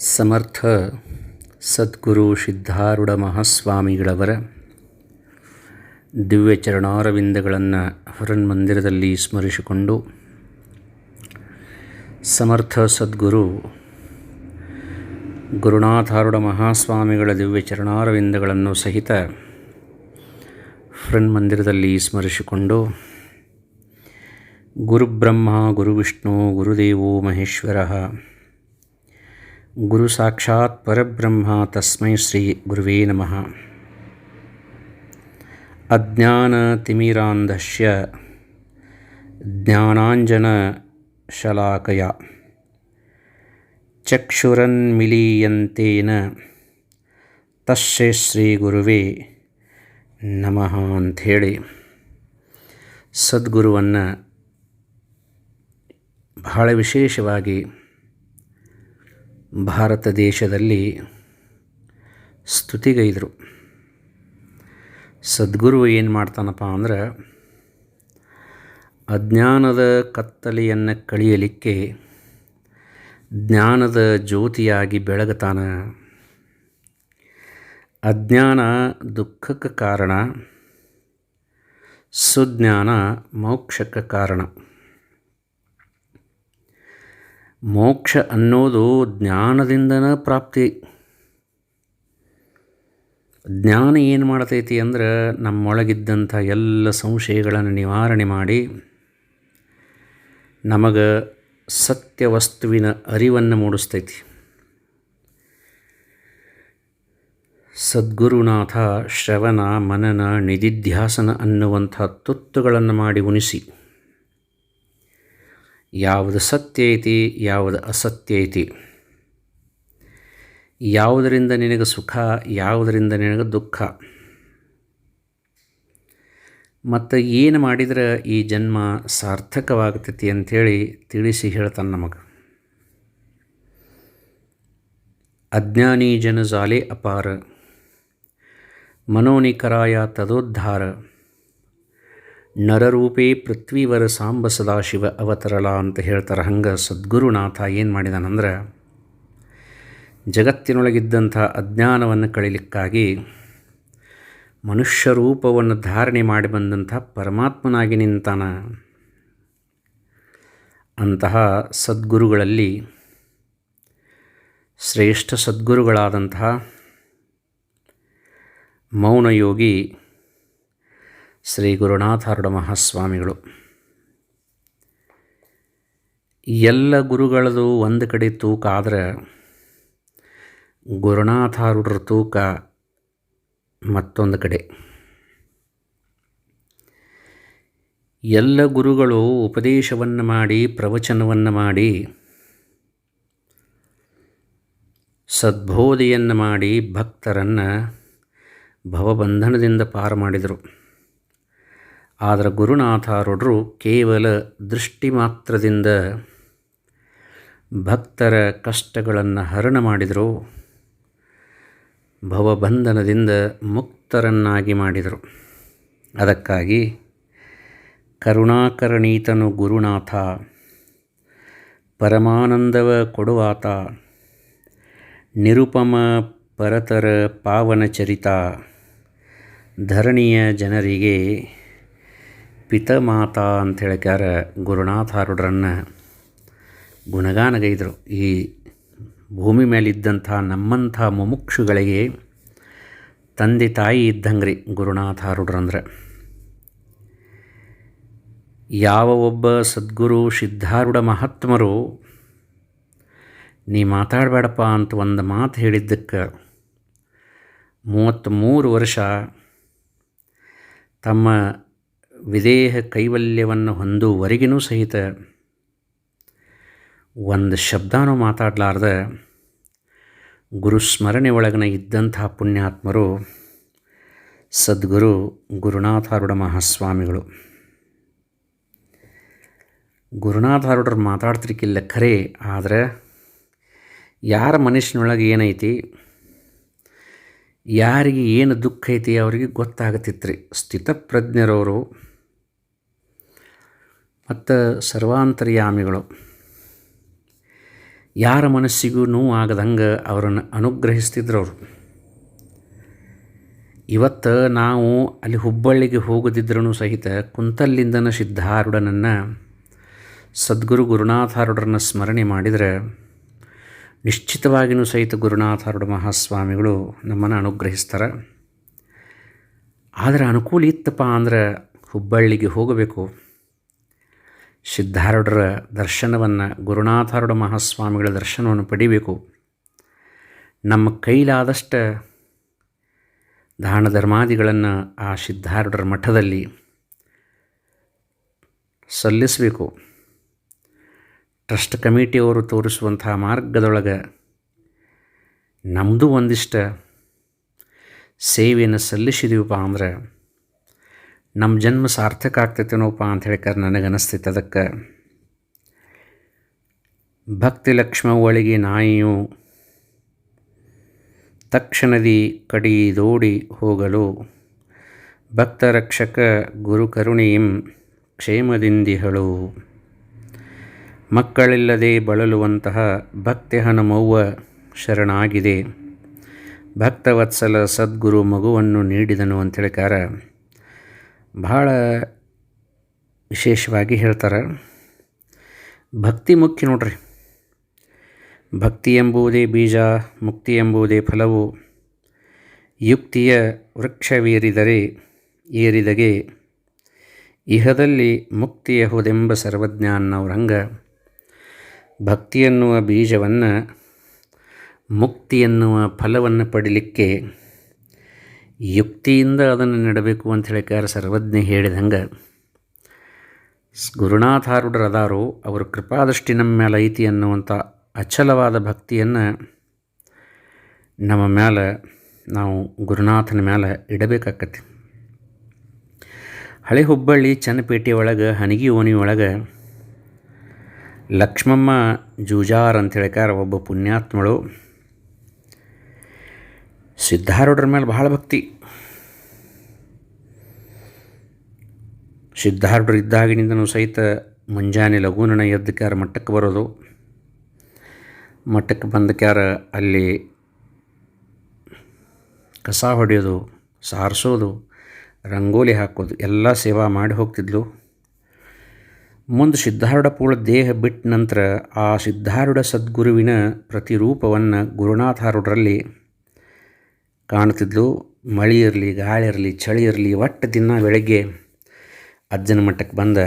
ಸಮರ್ಥ ಸದ್ಗುರು ಸಿದ್ಧಾರೂಢ ಮಹಾಸ್ವಾಮಿಗಳವರ ದಿವ್ಯ ಚರಣಾರವಿಂದಗಳನ್ನು ಹೊರನ್ಮಂದಿರದಲ್ಲಿ ಸ್ಮರಿಸಿಕೊಂಡು ಸಮರ್ಥ ಸದ್ಗುರು ಗುರುನಾಥಾರೂಢ ಮಹಾಸ್ವಾಮಿಗಳ ದಿವ್ಯ ಚರಣಾರವಿಂದಗಳನ್ನು ಸಹಿತ ಮಂದಿರದಲ್ಲಿ ಸ್ಮರಿಸಿಕೊಂಡು ಗುರುಬ್ರಹ್ಮ, ಗುರುವಿಷ್ಣು, ಗುರುದೇವೋ ಮಹೇಶ್ವರ ಗುರು ಸಾಕ್ಷಾತ್ ಪರಬ್ರಹ್ಮ ತಸ್ಮೈ ಶ್ರೀ ಗುರುವೇ ನಮಃ. ಅಜ್ಞಾನತಿಮಿರಾಂಧಸ್ಯ ಜ್ಞಾನಾಂಜನಶಲಾಕಯ ಚಕ್ಷುರನ್ಮಿಲೀಯಂತೇನ ತಸ್ಯೈ ಶ್ರೀ ಗುರುವೇ ನಮಃ ಅಂಥೇಳಿ ಸದ್ಗುರುವನ್ನು ಬಹಳ ವಿಶೇಷವಾಗಿ ಭಾರತ ದೇಶದಲ್ಲಿ ಸ್ತುತಿಗೈದರು. ಸದ್ಗುರು ಏನು ಮಾಡ್ತಾನಪ್ಪ ಅಂದ್ರೆ ಅಜ್ಞಾನದ ಕತ್ತಲೆಯನ್ನು ಕಳಿಯಲಿಕ್ಕೆ ಜ್ಞಾನದ ಜ್ಯೋತಿಯಾಗಿ ಬೆಳಗತಾನ. ಅಜ್ಞಾನ ದುಃಖಕ್ಕೆ ಕಾರಣ, ಸುಜ್ಞಾನ ಮೋಕ್ಷಕ್ಕೆ ಕಾರಣ. ಮೋಕ್ಷ ಅನ್ನೋದು ಜ್ಞಾನದಿಂದನ ಪ್ರಾಪ್ತಿ. ಜ್ಞಾನ ಏನು ಮಾಡ್ತೈತಿ ಅಂದ್ರೆ ನಮ್ಮೊಳಗಿದ್ದಂಥ ಎಲ್ಲ ಸಂಶಯಗಳನ್ನು ನಿವಾರಣೆ ಮಾಡಿ ನಮಗೆ ಸತ್ಯ ವಸ್ತುವಿನ ಅರಿವನ್ನು ಮೂಡಿಸ್ತೈತಿ. ಸದ್ಗುರುನಾಥ ಶ್ರವಣ, ಮನನ, ನಿಧಿಧ್ಯಾಸನ ಅನ್ನುವಂಥ ತುತ್ತುಗಳನ್ನು ಮಾಡಿ ಉಣಿಸಿ. ಯಾವುದು ಸತ್ಯ ಐತಿ, ಯಾವುದು ಅಸತ್ಯ ಐತಿ. ಯಾವುದರಿಂದ ನಿನಗೆ ಸುಖ, ಯಾವುದರಿಂದ ನಿನಗೆ ದುಃಖ. ಮತ್ತು ಏನು ಮಾಡಿದರೆ ಈ ಜನ್ಮ ಸಾರ್ಥಕವಾಗ್ತೈತಿ ಅಂಥೇಳಿ ತಿಳಿಸಿ ಹೇಳ್ತಾನೆ ನಮಗೆ. ಅಜ್ಞಾನಿ ಜನ ಜಾಲೆ ಅಪಾರ. ಮನೋನಿಕರಾಯ ತದೋದ್ಧಾರ. ನರರೂಪೇ ಪೃಥ್ವೀವರ ಸಾಂಬ ಸದಾಶಿವ ಅವತರಳ ಅಂತ ಹೇಳ್ತಾರೆ ಹಂಗೆ ಸದ್ಗುರುನಾಥ ಏನು ಮಾಡಿದಾನಂದ್ರೆ ಜಗತ್ತಿನೊಳಗಿದ್ದಂಥ ಅಜ್ಞಾನವನ್ನು ಕಳಿಲಿಕ್ಕಾಗಿ ಮನುಷ್ಯ ರೂಪವನ್ನು ಧಾರಣೆ ಮಾಡಿ ಬಂದಂಥ ಪರಮಾತ್ಮನಾಗಿ ನಿಂತಾನ. ಅಂತಹ ಸದ್ಗುರುಗಳಲ್ಲಿ ಶ್ರೇಷ್ಠ ಸದ್ಗುರುಗಳಾದಂತಹ ಮೌನಯೋಗಿ ಶ್ರೀ ಗುರುನಾಥಾರುಡ ಮಹಾಸ್ವಾಮಿಗಳು. ಎಲ್ಲ ಗುರುಗಳದು ಒಂದು ಕಡೆ ತೂಕ ಆದರೆ ಗುರುನಾಥಾರುಡ್ರ ತೂಕ ಮತ್ತೊಂದು ಕಡೆ. ಎಲ್ಲ ಗುರುಗಳು ಉಪದೇಶವನ್ನು ಮಾಡಿ, ಪ್ರವಚನವನ್ನು ಮಾಡಿ, ಸದ್ಬೋಧೆಯನ್ನು ಮಾಡಿ ಭಕ್ತರನ್ನು ಭವಬಂಧನದಿಂದ ಪಾರು ಮಾಡಿದರು. ಆದರೆ ಗುರುನಾಥಾರೂಢರು ಕೇವಲ ದೃಷ್ಟಿ ಮಾತ್ರದಿಂದ ಭಕ್ತರ ಕಷ್ಟಗಳನ್ನು ಹರಣ ಮಾಡಿದರು, ಭವಬಂಧನದಿಂದ ಮುಕ್ತರನ್ನಾಗಿ ಮಾಡಿದರು. ಅದಕ್ಕಾಗಿ ಕರುಣಾಕರಣೀತನು ಗುರುನಾಥ, ಪರಮಾನಂದವ ಕೊಡುವಾತ, ನಿರುಪಮ ಪರತರ ಪಾವನ ಚರಿತ ಧರಣಿಯ ಜನರಿಗೆ ಪಿತಮಾತಾ ಅಂತ ಹೇಳ್ಕ್ಯಾರ ಗುರುನಾಥಾರುಡ್ರನ್ನು ಗುಣಗಾನಗೈದರು. ಈ ಭೂಮಿ ಮೇಲಿದ್ದಂಥ ನಮ್ಮಂಥ ಮುಮುಕ್ಷುಗಳಿಗೆ ತಂದೆ ತಾಯಿ ಇದ್ದಂಗೆ ರೀ ಗುರುನಾಥಾರುಡ್ರಂದ್ರೆ ಯಾವ ಒಬ್ಬ ಸದ್ಗುರು, ಸಿದ್ಧಾರೂಢ ಮಹಾತ್ಮರು, ನೀ ಮಾತಾಡಬೇಡಪ್ಪ ಅಂತ ಒಂದು ಮಾತು ಹೇಳಿದ್ದಕ್ಕೆ ಮೂವತ್ತ್ಮೂರು ವರ್ಷ ತಮ್ಮ ವಿದೇಹ ಕೈವಲ್ಯವನ್ನು ಹೊಂದುವರೆಗಿನೂ ಸಹಿತ ಒಂದು ಶಬ್ದನೂ ಮಾತಾಡಲಾರ್ದ ಗುರುಸ್ಮರಣೆ ಒಳಗನ ಇದ್ದಂಥ ಪುಣ್ಯಾತ್ಮರು ಸದ್ಗುರು ಗುರುನಾಥಾರುಡ ಮಹಾಸ್ವಾಮಿಗಳು. ಗುರುನಾಥಾರುಡ್ರು ಮಾತಾಡ್ತಿರ್ಕಿಲ್ಲ ಖರೆ, ಆದರೆ ಯಾರ ಮನುಷ್ಯನೊಳಗೆ ಏನೈತಿ, ಯಾರಿಗೆ ಏನು ದುಃಖ ಐತಿ ಅವರಿಗೆ ಗೊತ್ತಾಗತ್ತಿತ್ತು ರೀ ಸ್ಥಿತಪ್ರಜ್ಞರವರು ಮತ್ತು ಸರ್ವಾಂತರ್ಯಾಮಿಗಳು. ಯಾರ ಮನಸ್ಸಿಗೂ ನೋವು ಆಗದಂಗೆ ಅವರನ್ನು ಅನುಗ್ರಹಿಸ್ತಿದ್ರು ಅವರು. ಇವತ್ತು ನಾವು ಅಲ್ಲಿ ಹುಬ್ಬಳ್ಳಿಗೆ ಹೋಗದಿದ್ರೂ ಸಹಿತ ಕುಂತಲ್ಲಿಂದನ ಸಿದ್ಧಾರೂಢನನ್ನು ಸದ್ಗುರು ಗುರುನಾಥಾರೂಢರನ್ನು ಸ್ಮರಣೆ ಮಾಡಿದರೆ ನಿಶ್ಚಿತವಾಗಿಯೂ ಸಹಿತ ಗುರುನಾಥಾರೂಢ ಮಹಾಸ್ವಾಮಿಗಳು ನಮ್ಮನ್ನು ಅನುಗ್ರಹಿಸ್ತಾರೆ. ಆದರೆ ಅನುಕೂಲ ಇತ್ತಪ್ಪ ಅಂದ್ರೆ ಹುಬ್ಬಳ್ಳಿಗೆ ಹೋಗಬೇಕು. ಸಿದ್ಧಾರೂಢರ ದರ್ಶನವನ್ನು ಗುರುನಾಥಾರೂಢ ಮಹಾಸ್ವಾಮಿಗಳ ದರ್ಶನವನ್ನು ಪಡಿಬೇಕು. ನಮ್ಮ ಕೈಲಾದಷ್ಟು ದಾನ ಧರ್ಮಾದಿಗಳನ್ನು ಆ ಸಿದ್ಧಾರೂಢರ ಮಠದಲ್ಲಿ ಸಲ್ಲಿಸಬೇಕು. ಟ್ರಸ್ಟ್ ಕಮಿಟಿಯವರು ತೋರಿಸುವಂತಹ ಮಾರ್ಗದೊಳಗೆ ನಮ್ಮದು ಒಂದಿಷ್ಟು ಸೇವೆಯನ್ನು ಸಲ್ಲಿಸಿದೀವಪ್ಪ ಅಂದ್ರೆ ನಮ್ಮ ಜನ್ಮ ಸಾರ್ಥಕ ಆಗ್ತೈತೇನೋಪ್ಪ ಅಂತ ಹೇಳಿಕಾರ ನನಗನ್ನಿಸ್ತೈತೆ ಅದಕ್ಕೆ. ಭಕ್ತಿ ಲಕ್ಷ್ಮ ಒಳಗೆ ನಾಯಿಯು ತಕ್ಷಣದಿ ಕಡಿದೋಡಿ ಹೋಗಲು. ಭಕ್ತರಕ್ಷಕ ಗುರು ಕರುಣೀಂ ಕ್ಷೇಮದಿಂದಿಹಳು. ಮಕ್ಕಳಿಲ್ಲದೆ ಬಳಲುವಂತಹ ಭಕ್ತಿ ಹನುಮವ್ವ ಶರಣಾಗಿದೆ. ಭಕ್ತವತ್ಸಲ ಸದ್ಗುರು ಮಗುವನ್ನು ನೀಡಿದನು ಅಂತ ಅಂತೇಳಿಕಾರ ಭಾಳ ವಿಶೇಷವಾಗಿ ಹೇಳ್ತಾರೆ. ಭಕ್ತಿ ಮುಖ್ಯ ನೋಡ್ರಿ. ಭಕ್ತಿ ಎಂಬುದೇ ಬೀಜ, ಮುಕ್ತಿ ಎಂಬುದೇ ಫಲವು. ಯುಕ್ತಿಯ ವೃಕ್ಷವೇರಿದರೆ ಏರಿದಗೆ. ಇಹದಲ್ಲಿ ಮುಕ್ತಿಯಹುದೆಂಬ ಸರ್ವಜ್ಞಾನವ್ರಂಗ. ಭಕ್ತಿ ಎನ್ನುವ ಬೀಜವನ್ನು, ಮುಕ್ತಿ ಎನ್ನುವ ಫಲವನ್ನು ಪಡಿಲಿಕ್ಕೆ ಯುಕ್ತಿಯಿಂದ ಅದನ್ನು ನೆಡಬೇಕು ಅಂತ ಹೇಳಿಕಾರ ಸರ್ವಜ್ಞ ಹೇಳಿದಂಗೆ ಗುರುನಾಥಾರೂಢರದಾರು ಅವರು ಕೃಪಾದೃಷ್ಟಿ ನಮ್ಮ ಮೇಲೆ ಐತಿ ಅನ್ನುವಂಥ ಅಚಲವಾದ ಭಕ್ತಿಯನ್ನು ನಮ್ಮ ಮೇಲೆ ನಾವು ಗುರುನಾಥನ ಮೇಲೆ ಇಡಬೇಕಾಕತಿ ಹಳೆ ಹುಬ್ಬಳ್ಳಿ ಚನ್ನಪೇಟೆ ಒಳಗೆ ಹನಗಿ ಓಣಿ ಒಳಗೆ ಲಕ್ಷ್ಮಮ್ಮ ಜೂಜಾರ್ ಅಂತ ಹೇಳಿಕಾರ ಒಬ್ಬ ಪುಣ್ಯಾತ್ಮಳು ಸಿದ್ಧಾರೂಢರ ಮೇಲೆ ಬಹಳ ಭಕ್ತಿ. ಸಿದ್ಧಾರೂಢರು ಇದ್ದಾಗಿನಿಂದನೂ ಸಹಿತ ಮುಂಜಾನೆ ಲಘುನನ ಎದ್ದಕ್ಕಾರ ಮಟ್ಟಕ್ಕೆ ಬರೋದು. ಮಠಕ್ಕೆ ಬಂದಕ್ಯಾರ ಅಲ್ಲಿ ಕಸ ಹೊಡೆಯೋದು, ಸಾರಿಸೋದು, ರಂಗೋಲಿ ಹಾಕೋದು, ಎಲ್ಲ ಸೇವಾ ಮಾಡಿ ಹೋಗ್ತಿದ್ಲು. ಮುಂದೆ ಸಿದ್ಧಾರೂಢ ಪೂಳ ದೇಹ ಬಿಟ್ಟ ನಂತರ ಆ ಸಿದ್ಧಾರೂಢ ಸದ್ಗುರುವಿನ ಪ್ರತಿರೂಪವನ್ನು ಗುರುನಾಥಾರೂಢರಲ್ಲಿ ಕಾಣ್ತಿದ್ಲು ಮಳೆ ಇರಲಿ, ಗಾಳಿ ಇರಲಿ, ಚಳಿ ಇರಲಿ, ಒಟ್ಟು ದಿನ ಬೆಳಗ್ಗೆ ಅಜ್ಜನ ಮಟ್ಟಕ್ಕೆ ಬಂದ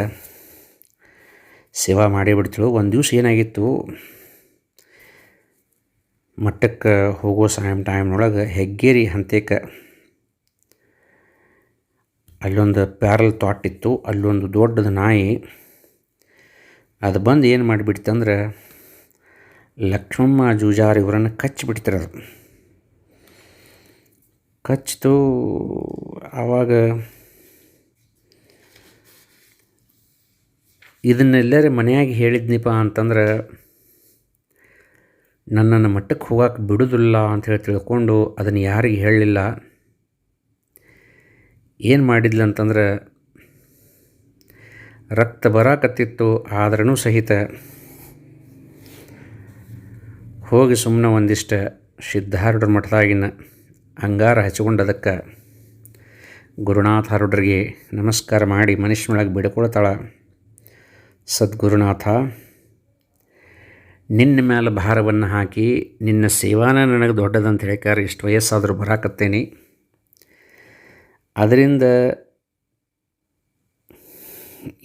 ಸೇವಾ ಮಾಡಿಬಿಡ್ತಳು ಒಂದು ದಿವ್ಸ ಏನಾಗಿತ್ತು? ಮಟ್ಟಕ್ಕೆ ಹೋಗೋ ಸಾಯಂ ಟೈಮ್ನೊಳಗೆ ಹೆಗ್ಗೇರಿ ಹಂತೇಕ ಅಲ್ಲೊಂದು ಪ್ಯಾರಲ್ ತೋಟಿತ್ತು ಅಲ್ಲೊಂದು ದೊಡ್ಡದು ನಾಯಿ ಅದು ಬಂದು ಏನು ಮಾಡಿಬಿಡ್ತಂದ್ರೆ ಲಕ್ಷ್ಮಮ್ಮ ಜೂಜಾರ್ ಇವರನ್ನು ಕಚ್ಚಿಬಿಡ್ತಾರೆ ಅದು ಕಚ್ಚಿತು ಆವಾಗ ಇದನ್ನೆಲ್ಲರ ಮನೆಯಾಗ ಹೇಳಿದ್ನಿಪ್ಪ ಅಂತಂದ್ರೆ ನನ್ನನ್ನು ಮಟ್ಟಕ್ಕೆ ಹೋಗಕ್ಕೆ ಬಿಡೋದಿಲ್ಲ ಅಂಥೇಳಿ ತಿಳ್ಕೊಂಡು ಅದನ್ನು ಯಾರಿಗೆ ಹೇಳಲಿಲ್ಲ. ಏನು ಮಾಡಿದ್ಲು ಅಂತಂದ್ರೆ ರಕ್ತ ಬರಾಕತ್ತಿತ್ತು ಆದ್ರೂ ಸಹಿತ ಹೋಗಿ ಸುಮ್ಮನೆ ಒಂದಿಷ್ಟು ಸಿದ್ಧಾರೂಢರ ಮಠದಾಗಿನ ಅಂಗಾರ ಹಚ್ಚಿಕೊಂಡದಕ್ಕೆ ಗುರುನಾಥ ಹರುಡ್ರಿಗೆ ನಮಸ್ಕಾರ ಮಾಡಿ ಮನುಷ್ಯನೊಳಗೆ ಬಿಡ್ಕೊಳ್ತಾಳೆ. ಸದ್ಗುರುನಾಥ, ನಿನ್ನ ಮೇಲೆ ಭಾರವನ್ನು ಹಾಕಿ ನಿನ್ನ ಸೇವಾನ ನನಗೆ ದೊಡ್ಡದಂತ ಹೇಳಿಕಾರ ಇಷ್ಟು ವಯಸ್ಸಾದರೂ ಬರಾಕತ್ತೇನೆ. ಅದರಿಂದ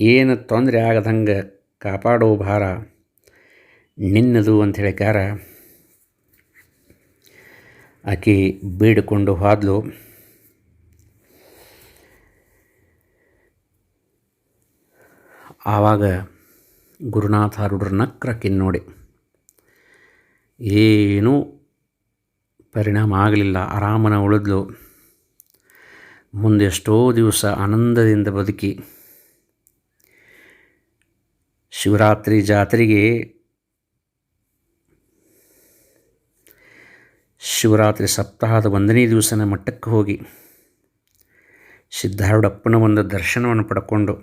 ಏನು ತೊಂದರೆ ಆಗದಂಗೆ ಕಾಪಾಡೋ ಭಾರ ನಿನ್ನದು ಅಂತ ಹೇಳಿಕಾರ ಆಕೆ ಬೇಡಿಕೊಂಡು ಹಾದ್ಲು. ಆವಾಗ ಗುರುನಾಥ ಅರುಡ್ರ ನಕ್ರಕ್ಕಿನ್ ನೋಡಿ. ಏನೂ ಪರಿಣಾಮ ಆಗಲಿಲ್ಲ, ಆರಾಮನ ಉಳಿದ್ಲು. ಮುಂದೆ ಎಷ್ಟೋ ದಿವಸ ಆನಂದದಿಂದ ಬದುಕಿ. ಶಿವರಾತ್ರಿ ಜಾತ್ರೆಗೆ ಶಿವರಾತ್ರಿ ಸಪ್ತಾಹದ ಒಂದನೇ ದಿವಸನ ಮಟ್ಟಕ್ಕೆ ಹೋಗಿ ಸಿದ್ಧಾರೂಢಪ್ಪನ ಒಂದು ದರ್ಶನವನ್ನು ಪಡ್ಕೊಂಡು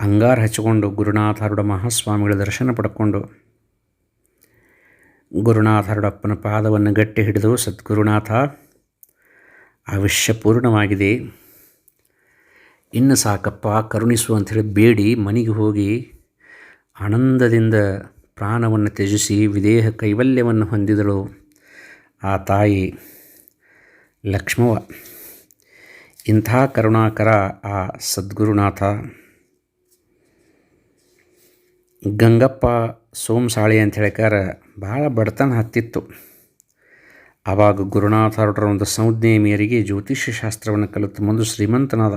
ಅಂಗಾರ ಹಚ್ಚಿಕೊಂಡು ಗುರುನಾಥಾರೂಢ ಮಹಾಸ್ವಾಮಿಗಳ ದರ್ಶನ ಪಡ್ಕೊಂಡು ಗುರುನಾಥ ಹರಡಪ್ಪನ ಪಾದವನ್ನು ಗಟ್ಟಿ ಹಿಡಿದು, ಸದ್ಗುರುನಾಥ ಅವಶ್ಯಪೂರ್ಣವಾಗಿದೆ ಇನ್ನು ಸಾಕಪ್ಪ, ಕರುಣಿಸು ಅಂಥೇಳಿ ಬೇಡಿ, ಮನೆಗೆ ಹೋಗಿ ಆನಂದದಿಂದ ಪ್ರಾಣವನ್ನು ತ್ಯಜಿಸಿ ವಿದೇಹ ಕೈವಲ್ಯವನ್ನು ಹೊಂದಿದಳು ಆ ತಾಯಿ ಲಕ್ಷ್ಮವ. ಇಂಥ ಕರುಣಾಕರ ಆ ಸದ್ಗುರುನಾಥ. ಗಂಗಪ್ಪ ಸೋಮಸಾಳಿ ಅಂತ ಹೇಳಿಕಾರ ಭಾಳ ಬಡತನ ಹತ್ತಿತ್ತು. ಆವಾಗ ಗುರುನಾಥರೊಡರ ಒಂದು ಸಂಜ್ಞೆ ಮೇರೆಗೆ ಜ್ಯೋತಿಷ್ಯ ಶಾಸ್ತ್ರವನ್ನು ಕಲಿತು, ಮುಂದೆ ಶ್ರೀಮಂತನಾದ.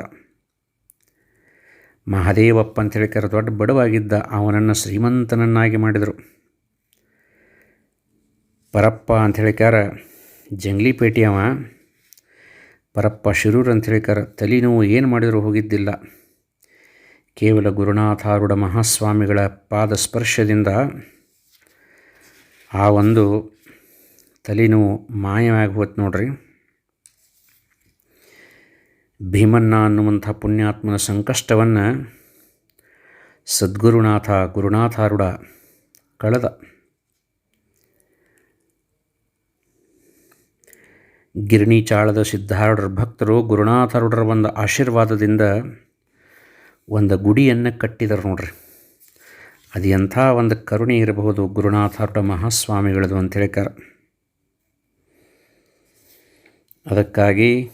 ಮಹಾದೇವಪ್ಪ ಅಂತ ಹೇಳಿಕಾರ ದೊಡ್ಡ ಬಡವಾಗಿದ್ದ ಅವನನ್ನು ಶ್ರೀಮಂತನನ್ನಾಗಿ ಮಾಡಿದರು. ಪರಪ್ಪ ಅಂತ ಹೇಳಿಕಾರ ಜಂಗ್ಲಿಪೇಟೆಯವ ಪರಪ್ಪ ಶಿರೂರ್ ಅಂತ ಹೇಳಿಕಾರ ತಲೆನೋವು ಏನು ಮಾಡಿದರೂ ಹೋಗಿದ್ದಿಲ್ಲ. ಕೇವಲ ಗುರುನಾಥಾರೂಢ ಮಹಾಸ್ವಾಮಿಗಳ ಪಾದ ಸ್ಪರ್ಶದಿಂದ ಆ ಒಂದು ತಲೆನೋವು ಮಾಯವಾಗಿ ಹೋಯ್ತು ನೋಡ್ರಿ. ಭೀಮನ್ನ ಅನ್ನುವಂಥ ಪುಣ್ಯಾತ್ಮನ ಸಂಕಷ್ಟವನ್ನು ಸದ್ಗುರುನಾಥ ಗುರುನಾಥಾರುಡ ಕಳೆದ. ಗಿರಣಿ ಚಾಳದ ಸಿದ್ಧಾರೂಢರ ಭಕ್ತರು ಗುರುನಾಥರುಡರ ಒಂದು ಆಶೀರ್ವಾದದಿಂದ ಒಂದು ಗುಡಿಯನ್ನು ಕಟ್ಟಿದರು ನೋಡ್ರಿ. ಅದು ಎಂಥ ಒಂದು ಕರುಣೆ ಇರಬಹುದು ಗುರುನಾಥಾರುಡ ಮಹಾಸ್ವಾಮಿಗಳದು ಅಂತ ಹೇಳ್ಕಾರ ಅದಕ್ಕಾಗಿ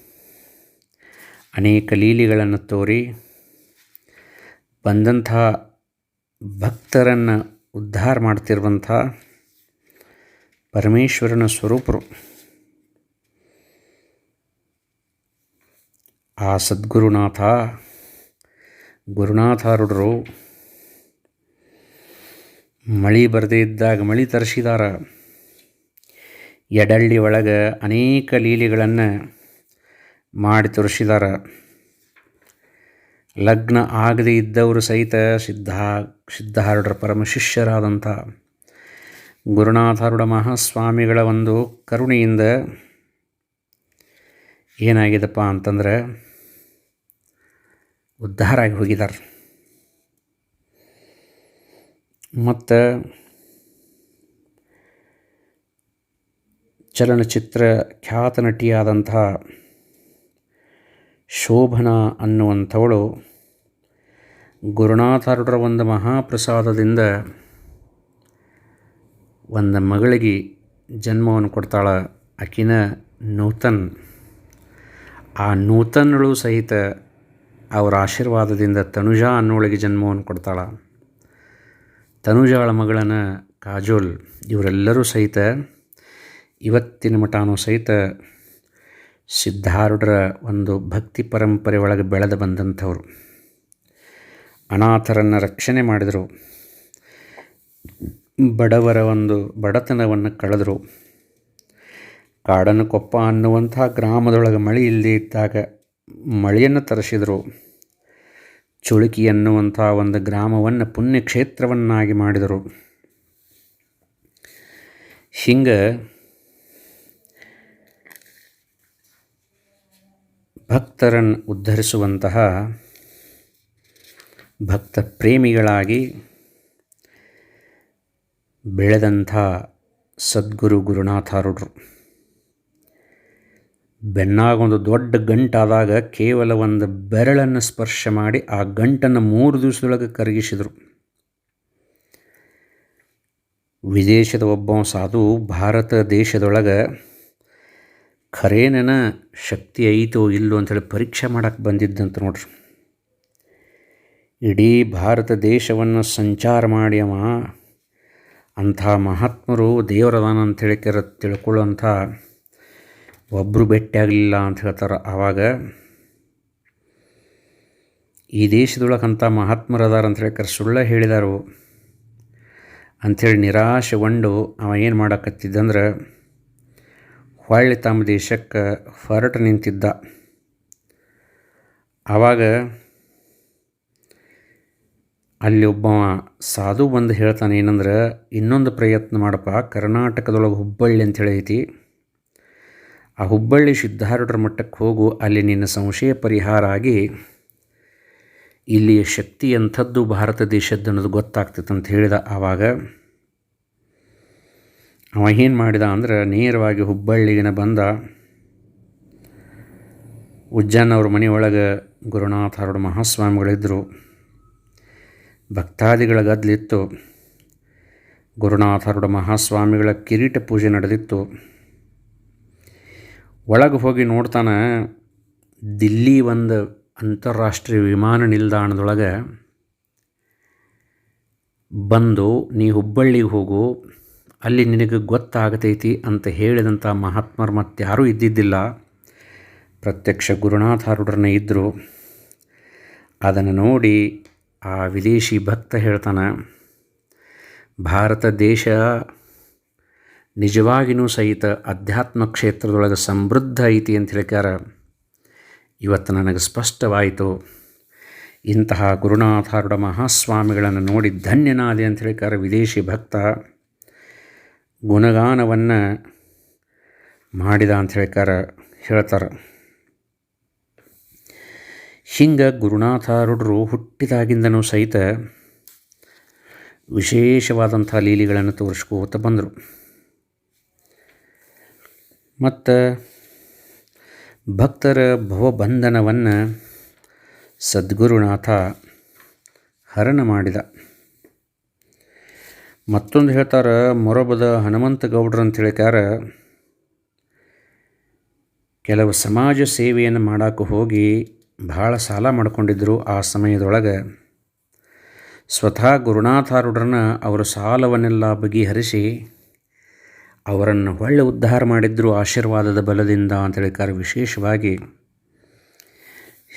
ಅನೇಕ ಲೀಲಿಗಳನ್ನು ತೋರಿ ಬಂದಂಥ ಭಕ್ತರನ್ನು ಉದ್ಧಾರ ಮಾಡ್ತಿರುವಂಥ ಪರಮೇಶ್ವರನ ಸ್ವರೂಪರು. ಆ ಸದ್ಗುರುನಾಥ ಗುರುನಾಥಾರುಡರು ಮಳಿ ಬರದೇ ಇದ್ದಾಗ ಮಳಿ ತರಿಸಿದಾರ. ಎಡಳ್ಳಿ ಒಳಗೆ ಅನೇಕ ಲೀಲೆಗಳನ್ನು ಮಾಡಿ ತೋರಿಸಿದಾರ. ಲಗ್ನ ಆಗದೇ ಇದ್ದವರು ಸಹಿತ ಸಿದ್ಧ ಸಿದ್ಧಾರೂಢರ ಪರಮ ಶಿಷ್ಯರಾದಂಥ ಗುರುನಾಥಾರೂಢ ಮಹಾಸ್ವಾಮಿಗಳ ಒಂದು ಕರುಣೆಯಿಂದ ಏನಾಗಿದೆಪ್ಪ ಅಂತಂದ್ರೆ ಉದ್ಧಾರ ಆಗಿ ಹೋಗಿದ್ದಾರೆ ಮತ್ತು ಚಲನಚಿತ್ರ ಖ್ಯಾತ ನಟಿಯಾದಂಥ ಶೋಭನಾ ಅನ್ನುವಂಥವಳು ಗುರುನಾಥಾರೂಢರ ಒಂದು ಮಹಾಪ್ರಸಾದದಿಂದ ಒಂದು ಮಗಳಿಗೆ ಜನ್ಮವನ್ನು ಕೊಡ್ತಾಳ ಆಕಿನ ನೂತನ್. ಆ ನೂತನಳು ಸಹಿತ ಅವರ ಆಶೀರ್ವಾದದಿಂದ ತನುಜಾ ಅನ್ನೋಳಿಗೆ ಜನ್ಮವನ್ನು ಕೊಡ್ತಾಳೆ. ತನುಜಾಳ ಮಗಳನ ಕಾಜೋಲ್, ಇವರೆಲ್ಲರೂ ಸಹಿತ ಇವತ್ತಿನ ಮಠಾನು ಸಹಿತ ಸಿದ್ಧಾರೂಢರ ಒಂದು ಭಕ್ತಿ ಪರಂಪರೆ ಒಳಗೆ ಬೆಳೆದು ಬಂದಂಥವರು. ಅನಾಥರನ್ನು ರಕ್ಷಣೆ ಮಾಡಿದರು. ಬಡವರ ಒಂದು ಬಡತನವನ್ನು ಕಳೆದರು. ಕಾಡನ್ನು ಕೊಪ್ಪ ಅನ್ನುವಂಥ ಗ್ರಾಮದೊಳಗೆ ಮಳೆ ಇಲ್ಲದೆ ಇದ್ದಾಗ ಮಳೆಯನ್ನು ತರಿಸಿದರು. ಚುಳುಕಿ ಅನ್ನುವಂಥ ಒಂದು ಗ್ರಾಮವನ್ನು ಪುಣ್ಯಕ್ಷೇತ್ರವನ್ನಾಗಿ ಮಾಡಿದರು. ಹಿಂಗೆ ಭಕ್ತರನ್ನು ಉದ್ಧರಿಸುವಂತಹ ಭಕ್ತ ಪ್ರೇಮಿಗಳಾಗಿ ಬೆಳೆದಂಥ ಸದ್ಗುರು ಗುರುನಾಥಾರೂಢರು. ಬೆನ್ನಾಗೊಂದು ದೊಡ್ಡ ಗಂಟಾದಾಗ ಕೇವಲ ಒಂದು ಬೆರಳನ್ನು ಸ್ಪರ್ಶ ಮಾಡಿ ಆ ಗಂಟನ್ನು ಮೂರು ದಿವಸದೊಳಗೆ ಕರಗಿಸಿದರು. ವಿದೇಶದ ಒಬ್ಬ ಸಾಧು ಭಾರತ ದೇಶದೊಳಗೆ ಖರೇನ ಶಕ್ತಿ ಐತೋ ಇಲ್ಲೋ ಅಂಥೇಳಿ ಪರೀಕ್ಷೆ ಮಾಡೋಕ್ಕೆ ಬಂದಿದ್ದಂತ ನೋಡ್ರಿ. ಇಡೀ ಭಾರತ ದೇಶವನ್ನು ಸಂಚಾರ ಮಾಡ್ಯವ ಅಂಥ ಮಹಾತ್ಮರು ದೇವರದಾನ ಹೇಳಿ ಕೆರ ತಿಳ್ಕೊಳ್ಳೋಂಥ ಒಬ್ಬರು ಭೇಟಿಯಾಗಲಿಲ್ಲ ಅಂತ ಹೇಳ್ತಾರೆ ಆವಾಗ. ಈ ದೇಶದೊಳಗೆ ಅಂಥ ಮಹಾತ್ಮರದಾರ ಅಂತ ಹೇಳ್ತಾರೆ ಸುಳ್ಳ ಹೇಳಿದಾರು. ಅಂಥೇಳಿ ನಿರಾಶೆಗೊಂಡು ಅವ ಏನು ಮಾಡಕತ್ತಿದ್ದಂದ್ರೆ ಹೊಳ್ಳಿ ತಮ್ಮ ದೇಶಕ್ಕೆ ಹೊರಟು ನಿಂತಿದ್ದ. ಆವಾಗ ಅಲ್ಲಿ ಒಬ್ಬ ಸಾಧು ಬಂದು ಹೇಳ್ತಾನೆ, ಏನಂದ್ರೆ, ಇನ್ನೊಂದು ಪ್ರಯತ್ನ ಮಾಡಪ್ಪ. ಕರ್ನಾಟಕದೊಳಗೆ ಹುಬ್ಬಳ್ಳಿ ಅಂತ ಐತಿ ಆ ಹುಬ್ಬಳ್ಳಿ ಸಿದ್ಧಾರೂಢರ ಮಟ್ಟಕ್ಕೆ ಹೋಗು. ಅಲ್ಲಿ ನಿನ್ನ ಸಂಶಯ ಪರಿಹಾರ ಆಗಿ ಇಲ್ಲಿಯ ಶಕ್ತಿ ಎಂಥದ್ದು ಭಾರತ ದೇಶದ್ದು ಅನ್ನೋದು ಗೊತ್ತಾಗ್ತೈತೆ ಅಂತ ಹೇಳಿದ. ಆವಾಗ ಅವ ಏನು ಮಾಡಿದ ಅಂದ್ರೆ ನೇರವಾಗಿ ಹುಬ್ಬಳ್ಳಿಗಿನ ಬಂದ ಉಜ್ಜನ್ ಅವ್ರ ಮನೆಯೊಳಗೆ ಗುರುನಾಥ ಹರಡು ಮಹಾಸ್ವಾಮಿಗಳಿದ್ದರು ಭಕ್ತಾದಿಗಳ ಗದ್ಲಿತ್ತು. ಗುರುನಾಥ ಹರಡು ಮಹಾಸ್ವಾಮಿಗಳ ಕಿರೀಟ ಪೂಜೆ ನಡೆದಿತ್ತು. ಒಳಗೆ ಹೋಗಿ ನೋಡ್ತಾನೆ ದಿಲ್ಲಿ ಒಂದು ಅಂತಾರಾಷ್ಟ್ರೀಯ ವಿಮಾನ ನಿಲ್ದಾಣದೊಳಗೆ ಬಂದು, ನೀ ಹುಬ್ಬಳ್ಳಿಗೆ ಹೋಗು ಅಲ್ಲಿ ನಿನಗೆ ಗೊತ್ತಾಗತೈತಿ ಅಂತ ಹೇಳಿದಂಥ ಮಹಾತ್ಮರು ಮತ್ತಾರೂ ಇದ್ದಿದ್ದಿಲ್ಲ. ಪ್ರತ್ಯಕ್ಷ ಗುರುನಾಥಾರೂಢರನ್ನೇ ಇದ್ದರು ಅದನ್ನು ನೋಡಿ ಆ ವಿದೇಶಿ ಭಕ್ತ ಹೇಳ್ತಾನೆ, ಭಾರತ ದೇಶ ನಿಜವಾಗಿಯೂ ಸಹಿತ ಅಧ್ಯಾತ್ಮ ಕ್ಷೇತ್ರದೊಳಗೆ ಸಮೃದ್ಧ ಐತಿ ಅಂತ ಹೇಳ್ಕ್ಯಾರ. ಇವತ್ತು ನನಗೆ ಸ್ಪಷ್ಟವಾಯಿತು. ಇಂತಹ ಗುರುನಾಥಾರೂಢ ಮಹಾಸ್ವಾಮಿಗಳನ್ನು ನೋಡಿ ಧನ್ಯನಾದೆ ಅಂತ ಹೇಳ್ಕಾರ ವಿದೇಶಿ ಭಕ್ತ. ಗುಣಗಾನವನ್ನು ಮಾಡಿದ ಅಂತ ಹೇಳ್ಕಾರ ಹೇಳ್ತಾರೆ. ಹಿಂಗೆ ಗುರುನಾಥಾರೂಢರು ಹುಟ್ಟಿದಾಗಿಂದನೂ ಸಹಿತ ವಿಶೇಷವಾದಂಥ ಲೀಲೆಗಳನ್ನು ತೋರಿಸ್ಕೋತ ಬಂದರು. ಮತ್ತು ಭಕ್ತರ ಭವಬಂಧನವನ್ನು ಸದ್ಗುರುನಾಥ ಹರಣ ಮಾಡಿದ. ಮತ್ತೊಂದು ಹೇಳ್ತಾರೆ, ಮೊರಬದ ಹನುಮಂತ ಗೌಡ್ರು ಅಂತ ಹೇಳಿಕಾರ ಕೆಲವು ಸಮಾಜ ಸೇವೆಯನ್ನು ಮಾಡೋಕ್ಕೆ ಹೋಗಿ ಭಾಳ ಸಾಲ ಮಾಡ್ಕೊಂಡಿದ್ದರು ಆ ಸಮಯದೊಳಗೆ. ಸ್ವತಃ ಗುರುನಾಥಾರುಡ್ರನ್ನ ಅವರ ಸಾಲವನ್ನೆಲ್ಲ ಬಗೆಹರಿಸಿ ಅವರನ್ನು ಒಳ್ಳೆ ಉದ್ಧಾರ ಮಾಡಿದ್ರು ಆಶೀರ್ವಾದದ ಬಲದಿಂದ ಅಂತ ಹೇಳ್ತಾರೆ ವಿಶೇಷವಾಗಿ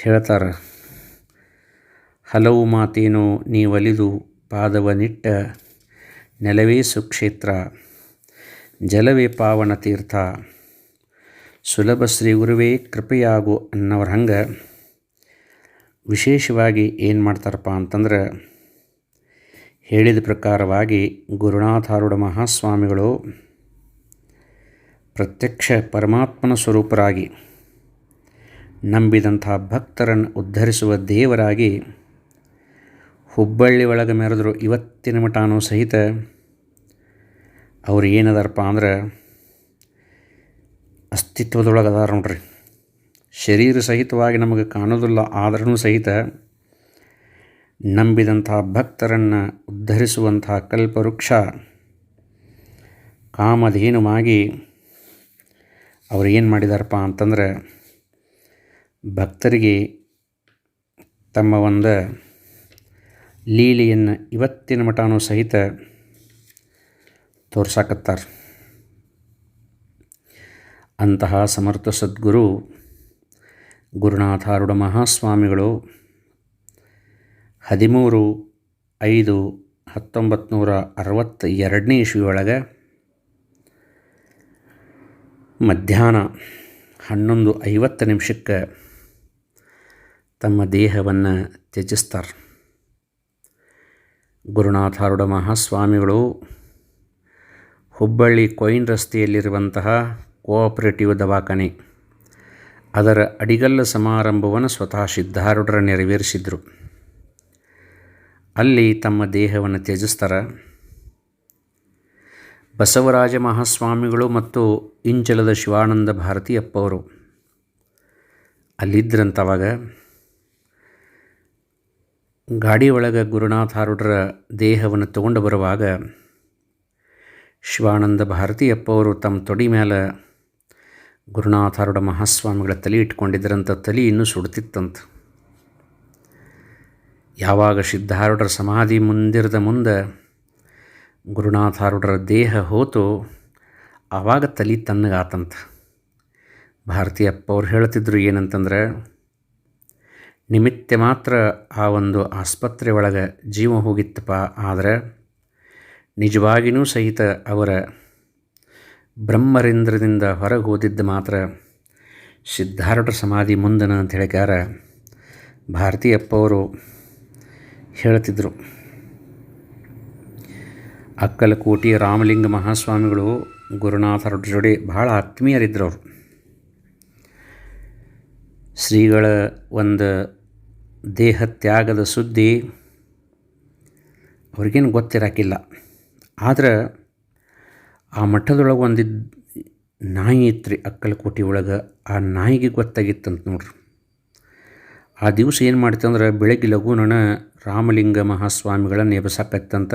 ಹೇಳ್ತಾರೆ. ಹಲವು ಮಾತೇನು ನೀವಲಿದು ಪಾದವ ನಿಟ್ಟ ನೆಲವೇ ಸುಕ್ಷೇತ್ರ, ಜಲವೇ ಪಾವನ ತೀರ್ಥ. ಸುಲಭ ಶ್ರೀ ಗುರುವೇ, ಕೃಪೆಯಾಗು ಅನ್ನೋರ ಹಂಗೆ ವಿಶೇಷವಾಗಿ ಏನು ಮಾಡ್ತಾರಪ್ಪ ಅಂತಂದ್ರೆ ಹೇಳಿದ ಪ್ರಕಾರವಾಗಿ ಗುರುನಾಥಾರೂಢ ಮಹಾಸ್ವಾಮಿಗಳು ಪ್ರತ್ಯಕ್ಷ ಪರಮಾತ್ಮನ ಸ್ವರೂಪರಾಗಿ ನಂಬಿದಂಥ ಭಕ್ತರನ್ನು ಉದ್ಧರಿಸುವ ದೇವರಾಗಿ ಹುಬ್ಬಳ್ಳಿ ಒಳಗೆ ಮೆರೆದ್ರು ಇವತ್ತಿನ ಮಟಾನೂ ಸಹಿತ ಅವ್ರು ಏನದಾರಪ್ಪ ಅಂದ್ರೆ ಅಸ್ತಿತ್ವದೊಳಗೆ ಅದಾರ ನೋಡ್ರಿ. ಶರೀರ ಸಹಿತವಾಗಿ ನಮಗೆ ಕಾಣೋದಿಲ್ಲ ಆದ್ರೂ ಸಹಿತ ನಂಬಿದಂಥ ಭಕ್ತರನ್ನು ಉದ್ಧರಿಸುವಂಥ ಕಲ್ಪವೃಕ್ಷ ಕಾಮಧೇನುವಾಗಿ ಅವ್ರು ಏನು ಮಾಡಿದಾರಪ್ಪ ಅಂತಂದ್ರೆ ಭಕ್ತರಿಗೆ ತಮ್ಮ ಒಂದು ಲೀಲೆಯನ್ನು ಇವತ್ತಿನ ಮಠಾನು ಸಹಿತ ತೋರ್ಸಾಕತ್ತಾರೆ. ಅಂತಹ ಸಮರ್ಥ ಸದ್ಗುರು, ಗುರುನಾಥಾರೂಢ ಮಹಾಸ್ವಾಮಿಗಳು, ಹದಿಮೂರು ಐದು ಹತ್ತೊಂಬತ್ತು ನೂರ ಅರವತ್ತ ಎರಡನೇ ಇಸ್ವಿ ಒಳಗೆ ಮಧ್ಯಾಹ್ನ ಹನ್ನೊಂದು ಐವತ್ತು ನಿಮಿಷಕ್ಕೆ ತಮ್ಮ ದೇಹವನ್ನು ತ್ಯಜಿಸ್ತಾರೆ. ಗುರುನಾಥಾರೂಢ ಮಹಾಸ್ವಾಮಿಗಳು ಹುಬ್ಬಳ್ಳಿ ಕೊಯಿನ್ ರಸ್ತೆಯಲ್ಲಿರುವಂತಹ ಕೋಆಪರೇಟಿವ್ ದವಾಖಾನೆ. ಅದರ ಅಡಿಗಲ್ಲ ಸಮಾರಂಭವನ್ನು ಸ್ವತಃ ಸಿದ್ಧಾರೂಢರ ನೆರವೇರಿಸಿದರು. ಅಲ್ಲಿ ತಮ್ಮ ದೇಹವನ್ನು ತ್ಯಜಿಸ್ತಾರೆ. ಬಸವರಾಜ ಮಹಾಸ್ವಾಮಿಗಳು ಮತ್ತು ಇಂಚಲದ ಶಿವಾನಂದ ಭಾರತೀಯಪ್ಪವರು ಅಲ್ಲಿದ್ದರಂತವಾಗ ಗಾಡಿ ಒಳಗೆ ಗುರುನಾಥಾರೂಢರ ದೇಹವನ್ನು ತಗೊಂಡು ಬರುವಾಗ ಶಿವಾನಂದ ಭಾರತೀಯಪ್ಪವರು ತಮ್ಮ ತೊಡಿ ಮೇಲೆ ಗುರುನಾಥಾರೂಢ ಮಹಾಸ್ವಾಮಿಗಳ ತಲೆ ಇಟ್ಕೊಂಡಿದ್ದರಂಥ ತಲೆ ಇನ್ನೂ ಸುಡ್ತಿತ್ತಂತ. ಯಾವಾಗ ಸಿದ್ಧಾರೂಢರ ಸಮಾಧಿ ಮುಂದಿರದ ಮುಂದೆ ಗುರುನಾಥಾರೂಢರ ದೇಹ ಹೋತು, ಆವಾಗ ತಲೆ ತಣ್ಣಗಾತಂತ. ಭಾರತೀಯಪ್ಪ ಅವ್ರು ಹೇಳ್ತಿದ್ರು ಏನಂತಂದ್ರೆ ನಿಮಿತ್ತ ಮಾತ್ರ ಆ ಒಂದು ಆಸ್ಪತ್ರೆ ಒಳಗೆ ಜೀವ ಹೋಗಿತ್ತಪ್ಪ. ಆದರೆ ನಿಜವಾಗಿಯೂ ಸಹಿತ ಅವರ ಬ್ರಹ್ಮರೇಂದ್ರದಿಂದ ಹೊರಗೆ ಹೋದಿದ್ದು ಮಾತ್ರ ಸಿದ್ಧಾರೂಢ ಸಮಾಧಿ ಮುಂದನ ಅಂತ ಹೇಳಿಕಾರ ಭಾರತೀಯಪ್ಪ ಅವರು ಹೇಳ್ತಿದ್ರು. ಅಕ್ಕಲಕೋಟಿ, ರಾಮಲಿಂಗ ಮಹಾಸ್ವಾಮಿಗಳು, ಗುರುನಾಥರ ಜೋಡಿ ಭಾಳ ಆತ್ಮೀಯರಿದ್ದರು ಅವರು. ಶ್ರೀಗಳ ಒಂದು ದೇಹ ತ್ಯಾಗದ ಸುದ್ದಿ ಅವ್ರಿಗೇನು ಗೊತ್ತಿರಾಕಿಲ್ಲ. ಆದ್ರೆ ಆ ಮಠದೊಳಗೆ ಒಂದು ನಾಯಿ ಇತ್ತು ರೀ ಅಕ್ಕಲಕೋಟೆ ಒಳಗೆ ಆ ನಾಯಿಗೆ ಗೊತ್ತಾಗಿತ್ತಂತ ನೋಡ್ರಿ. ಆ ದಿವಸ ಏನು ಮಾಡ್ತಂದ್ರೆ ಬೆಳಗ್ಗೆ ಲಘುನನ ರಾಮಲಿಂಗ ಮಹಾಸ್ವಾಮಿಗಳನ್ನು ಎಬಸಾಕತ್ತಂತ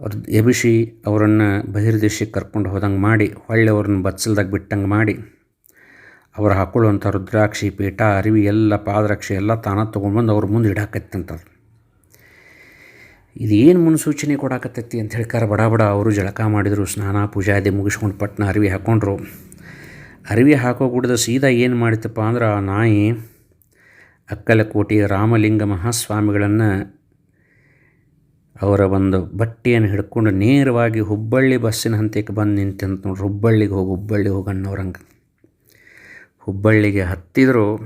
ಅವ್ರ ಎಬಿಸಿ ಅವರನ್ನು ಬಹಿರ್ದೇಶಕ್ಕೆ ಕರ್ಕೊಂಡು ಹೋದಂಗೆ ಮಾಡಿ ಹೊಳ್ಳೆ ಅವ್ರನ್ನ ಬಚ್ಚಲ್ದಾಗ ಬಿಟ್ಟಂಗೆ ಮಾಡಿ ಅವ್ರು ಹಾಕ್ಕೊಳ್ಳುವಂಥ ರುದ್ರಾಕ್ಷಿ ಪೀಠ, ಅರಿವಿ ಎಲ್ಲ, ಪಾದರಕ್ಷೆ ಎಲ್ಲ ತಾನ ತೊಗೊಂಡ್ಬಂದು ಅವ್ರ ಮುಂದೆ ಇಡಾಕತ್ತಂತ ಇದೇನು ಮುನ್ಸೂಚನೆ ಕೊಡಾಕತ್ತೈತಿ ಅಂತ ಹೇಳ್ಕಾರ ಬಡ ಬಡ ಅವರು ಜಳಕ ಮಾಡಿದರು, ಸ್ನಾನ, ಪೂಜಾದಿ ಮುಗಿಸ್ಕೊಂಡು ಪಟ್ನ ಅರಿವಿ ಹಾಕ್ಕೊಂಡ್ರು ಅರಿವಿ ಹಾಕೋ ಗುಡ್ದ ಸೀದಾ ಏನು ಮಾಡಿತಪ್ಪ ಅಂದ್ರೆ ಆ ನಾಯಿ ಅಕ್ಕಲಕೋಟೆ ರಾಮಲಿಂಗ ಮಹಾಸ್ವಾಮಿಗಳನ್ನು ಅವರ ಒಂದು ಬಟ್ಟೆಯನ್ನು ಹಿಡ್ಕೊಂಡು ನೇರವಾಗಿ ಹುಬ್ಬಳ್ಳಿ ಬಸ್ಸಿನ ಹಂತಕ್ಕೆ ಬಂದು ನಿಂತಂತ ನೋಡ್ರಿ ಹುಬ್ಬಳ್ಳಿಗೆ ಹೋಗಿ ಹುಬ್ಬಳ್ಳಿ ಹೋಗಣ್ಣವ್ರಂಗೆ ಹುಬ್ಬಳ್ಳಿಗೆ ಹತ್ತಿದರೂ,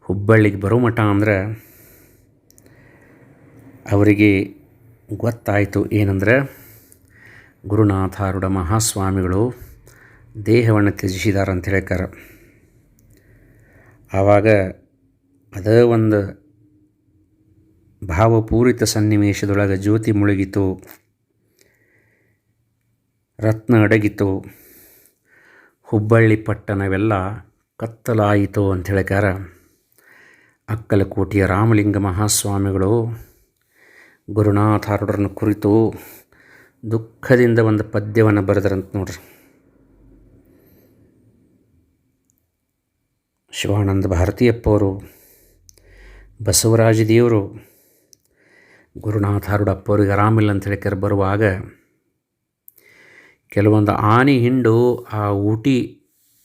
ಹುಬ್ಬಳ್ಳಿಗೆ ಬರೋ ಮಠ ಅಂದ್ರೆ ಅವರಿಗೆ ಗೊತ್ತಾಯಿತು ಏನಂದ್ರೆ ಗುರುನಾಥಾರೂಢ ಮಹಾಸ್ವಾಮಿಗಳು ದೇಹವನ್ನು ತ್ಯಜಿಸಿದಾರೆ ಅಂತ ಹೇಳ್ತಾರೆ ಆವಾಗ ಅದೇ ಒಂದು ಭಾವಪೂರಿತ ಸನ್ನಿವೇಶದೊಳಗೆ ಜ್ಯೋತಿ ಮುಳುಗಿತು, ರತ್ನ ಅಡಗಿತು. ಹುಬ್ಬಳ್ಳಿ ಪಟ್ಟಣವೆಲ್ಲ ಕತ್ತಲಾಯಿತು ಅಂತ ಹೇಳಿಕಾರ ಅಕ್ಕಲಕೋಟೆಯ ರಾಮಲಿಂಗ ಮಹಾಸ್ವಾಮಿಗಳು ಗುರುನಾಥಾರುಡರನ್ನು ಕುರಿತು ದುಃಖದಿಂದ ಒಂದು ಪದ್ಯವನ್ನು ಬರೆದ್ರಂತ ನೋಡ್ರಿ. ಶಿವಾನಂದ ಭಾರತೀಯಪ್ಪವರು, ಬಸವರಾಜ ದೇವರು ಗುರುನಾಥಾರುಡಪ್ಪವ್ರಿಗೆ ಆರಾಮಿಲ್ಲ ಅಂತ ಹೇಳ್ಕರ ಬರುವಾಗ ಕೆಲವೊಂದು ಆನೆ ಹಿಂಡು ಆ ಊಟಿ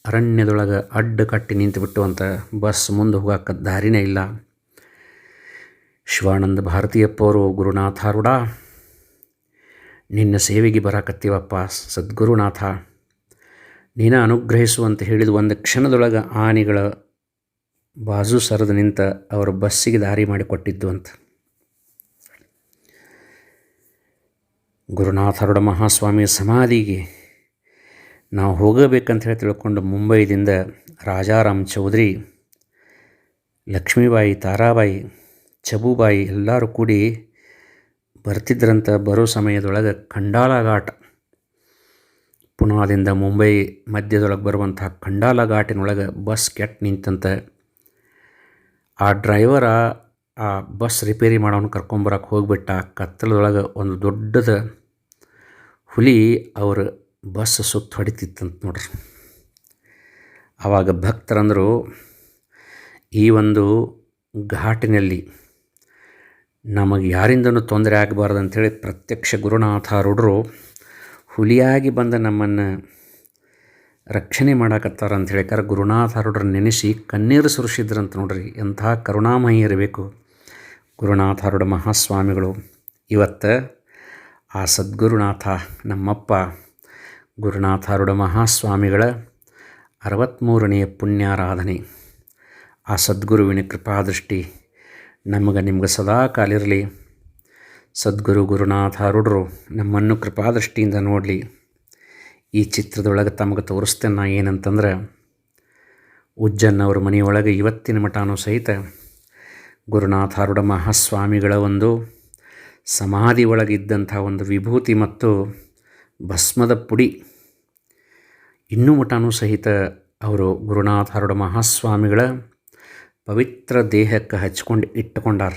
ಅರಣ್ಯದೊಳಗೆ ಅಡ್ಡ ಕಟ್ಟಿ ನಿಂತುಬಿಟ್ಟು ಅಂತ ಬಸ್ ಮುಂದೆ ಹೋಗಕ್ಕೆ ದಾರಿನೇ ಇಲ್ಲ. ಶಿವಾನಂದ ಭಾರತೀಯಪ್ಪವರು ಗುರುನಾಥಾರುಡ ನಿನ್ನ ಸೇವೆಗೆ ಬರಾಕತ್ತೀವಪ್ಪ, ಸದ್ಗುರುನಾಥ. ನೀನ ಅನುಗ್ರಹಿಸು ಅಂತ ಹೇಳಿದ ಒಂದು ಕ್ಷಣದೊಳಗೆ ಆನೆಗಳ ಬಾಜು ಸರಿದು ನಿಂತ ಅವರ ಬಸ್ಸಿಗೆ ದಾರಿ ಮಾಡಿಕೊಟ್ಟಿದ್ದು ಅಂತ. ಗುರುನಾಥರುಡ ಮಹಾಸ್ವಾಮಿ ಸಮಾಧಿಗೆ ನಾವು ಹೋಗಬೇಕಂತ ಹೇಳಿ ತಿಳ್ಕೊಂಡು ಮುಂಬೈದಿಂದ ರಾಜಾರಾಮ್ ಚೌಧರಿ, ಲಕ್ಷ್ಮೀಬಾಯಿ, ತಾರಾಬಾಯಿ, ಚಬುಬಾಯಿ ಎಲ್ಲರೂ ಕೂಡಿ ಬರ್ತಿದ್ರಂತ ಬರೋ ಸಮಯದೊಳಗೆ ಖಂಡಾಲ ಘಾಟ್ ಪುನಾದಿಂದ ಮುಂಬೈ ಮಧ್ಯದೊಳಗೆ ಬರುವಂಥ ಖಂಡಾಲ ಘಾಟಿನೊಳಗೆ ಬಸ್ ಕೆಟ್ಟು ನಿಂತಂತ. ಆ ಡ್ರೈವರ ಆ ಬಸ್ ರಿಪೇರಿ ಮಾಡೋನು ಕರ್ಕೊಂಬರಕ್ಕೆ ಹೋಗ್ಬಿಟ್ಟ ಕತ್ತಲದೊಳಗೆ ಒಂದು ದೊಡ್ಡದ ಹುಲಿ ಅವ್ರ ಬಸ್ ಸುತ್ತ ಹೊಡಿತಿತ್ತಂತ ನೋಡ್ರಿ. ಆವಾಗ ಭಕ್ತರಂದರು ಈ ಒಂದು ಘಾಟಿನಲ್ಲಿ ನಮಗೆ ಯಾರಿಂದನೂ ತೊಂದರೆ ಆಗಬಾರ್ದು ಅಂಥೇಳಿ ಪ್ರತ್ಯಕ್ಷ ಗುರುನಾಥಾರೂಢರು ಹುಲಿಯಾಗಿ ಬಂದ ನಮ್ಮನ್ನು ರಕ್ಷಣೆ ಮಾಡಾಕತ್ತಾರ ಅಂತ ಗುರುನಾಥ ಗುರುನಾಥಾರೂಢರು ನೆನೆಸಿ ಕಣ್ಣೀರು ಸುರಿಸಿದ್ರಂತ ನೋಡ್ರಿ ಎಂಥ ಕರುಣಾಮಯಿ ಇರಬೇಕು. ಗುರುನಾಥಾರೂಢ ಮಹಾಸ್ವಾಮಿಗಳು ಇವತ್ತು ಆ ಸದ್ಗುರುನಾಥ ನಮ್ಮಪ್ಪ ಗುರುನಾಥರುಡ ಮಹಾಸ್ವಾಮಿಗಳ ಅರವತ್ತ್ಮೂರನೆಯ ಪುಣ್ಯಾರಾಧನೆ. ಆ ಸದ್ಗುರುವಿನ ಕೃಪಾದೃಷ್ಟಿ ನಮಗೆ ನಿಮ್ಗೆ ಸದಾ ಕಾಲಿರಲಿ. ಸದ್ಗುರು ಗುರುನಾಥರುಡರು ನಮ್ಮನ್ನು ಕೃಪಾದೃಷ್ಟಿಯಿಂದ ನೋಡಲಿ. ಈ ಚಿತ್ರದೊಳಗೆ ತಮಗೆ ತೋರಿಸ್ತೇನೆ ನಾ ಏನಂತಂದ್ರೆ ಉಜ್ಜನ್ನವ್ರ ಮನೆಯೊಳಗೆ ಇವತ್ತಿನ ಮಠನೂ ಸಹಿತ ಗುರುನಾಥಾರೂಢ ಮಹಾಸ್ವಾಮಿಗಳ ಒಂದು ಸಮಾಧಿ ಒಳಗಿದ್ದಂಥ ಒಂದು ವಿಭೂತಿ ಮತ್ತು ಭಸ್ಮದ ಪುಡಿ. ಇನ್ನೂ ಮಠನೂ ಸಹಿತ ಅವರು ಗುರುನಾಥಾರೂಢ ಮಹಾಸ್ವಾಮಿಗಳ ಪವಿತ್ರ ದೇಹಕ್ಕೆ ಹಚ್ಕೊಂಡು ಇಟ್ಟುಕೊಂಡಾರ.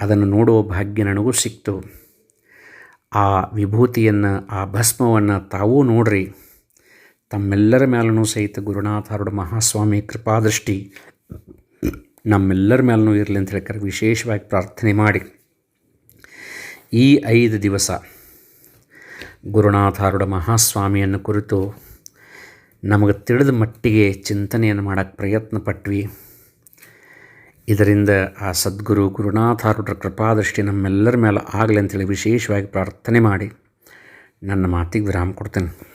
ಅದನ್ನು ನೋಡುವ ಭಾಗ್ಯ ನನಗೂ ಸಿಕ್ತು. ಆ ವಿಭೂತಿಯನ್ನು, ಆ ಭಸ್ಮವನ್ನು ತಾವೂ ನೋಡ್ರಿ. ತಮ್ಮೆಲ್ಲರ ಮೇಲೂ ಸಹಿತ ಗುರುನಾಥಾರೂಢ ಮಹಾಸ್ವಾಮಿ ಕೃಪಾದೃಷ್ಟಿ ನಮ್ಮೆಲ್ಲರ ಮೇಲೂ ಇರಲಿ ಅಂತ ಹೇಳ್ತಾರೆ ವಿಶೇಷವಾಗಿ ಪ್ರಾರ್ಥನೆ ಮಾಡಿ. ಈ ಐದು ದಿವಸ ಗುರುನಾಥಾರೂಢ ಮಹಾಸ್ವಾಮಿಯನ್ನು ಕುರಿತು ನಮಗೆ ತಿಳಿದ ಮಟ್ಟಿಗೆ ಚಿಂತನೆಯನ್ನು ಮಾಡೋಕ್ಕೆ ಪ್ರಯತ್ನ ಪಟ್ವಿ. ಇದರಿಂದ ಆ ಸದ್ಗುರು ಗುರುನಾಥಾರೂಢರ ಕೃಪಾದೃಷ್ಟಿ ನಮ್ಮೆಲ್ಲರ ಮೇಲೆ ಆಗಲಿ ಅಂತೇಳಿ ವಿಶೇಷವಾಗಿ ಪ್ರಾರ್ಥನೆ ಮಾಡಿ. ನನ್ನ ಮಾತಿಗೆ ವಿರಾಮ ಕೊಡ್ತೇನೆ.